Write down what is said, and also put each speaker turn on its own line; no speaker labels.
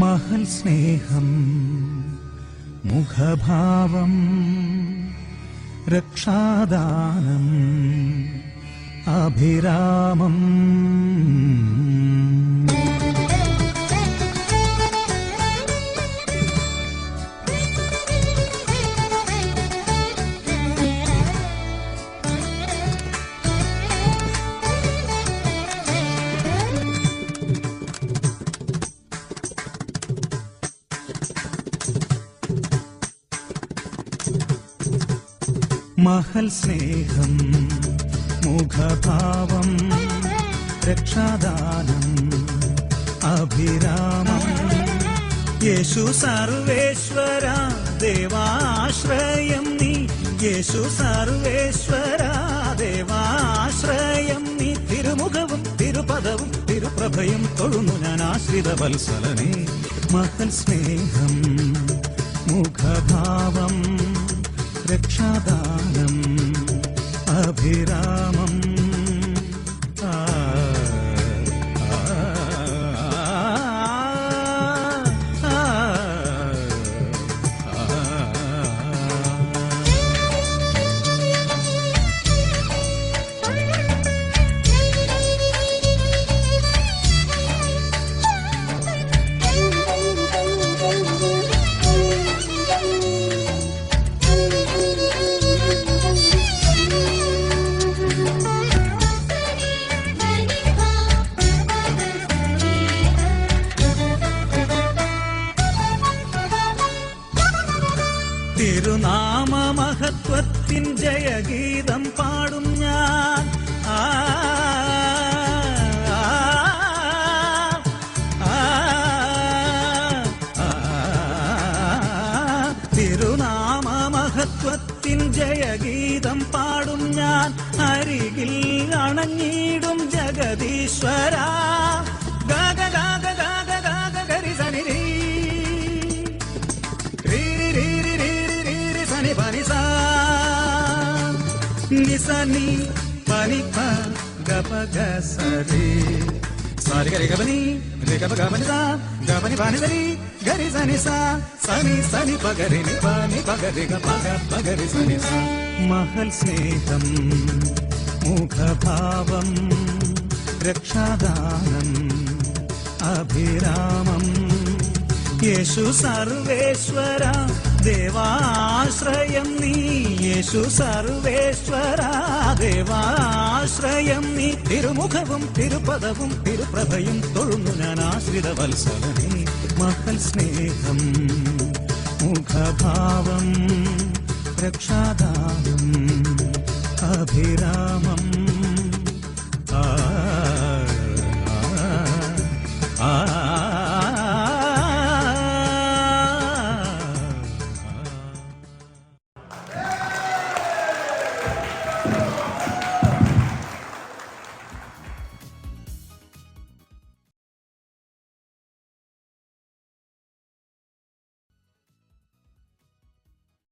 महल् स्नेहम् मुखभावम् रक्षादानम् അഭിരാമം. മഹൽ സ്നേഹം മുഖഭാവം രക്ഷാദാനം അഭിരാമം. യേശു സർവേശ്വര ദേവാശ്രയം നീ. യേശു സർവേശ്വര ദേവാശ്രയം നീ. തിരുമുഖവും തിരുപദവും തിരുപ്രഭയും തൊഴുന്നു ഞാൻ ആശ്രിത വത്സലനെ മഹൽ സ്നേഹം മുഖഭാവം രക്ഷാദാനം അഭിരാമം. തിരുനാമ മഹത്വത്തിൻ ജയഗീതം പാടും ഞാൻ ആ, തിരുനാമ മഹത്വത്തിൻ ജയഗീതം പാടും ഞാൻ അരികിൽ അണങ്ങിടും ജഗദീശ്വര పిడిసని పనిప గపగ సారి. గరి గబని రే గబ గబని సా గబని బాని సరి గరి సని సా సని సని పగరి ని పాని పగరి గ పగ పగరి సని సా మహల్ సేతం ముఖ భావం రక్షాదానం అభిరామం. యేసు సర్వేశ్వర దేవా ദേവാശ്രയം നീ യേശു സർവേശ്വര. ദേവാശ്രയം നീ തിരുമുഖവും തിരുപദവും തിരുപ്രഭയും തൊഴുന്നു ഞാൻ ആശ്രിത വത്സലനേ മഹൽ സ്നേഹം മുഖഭാവം രക്ഷാദാനം അഭിരാമം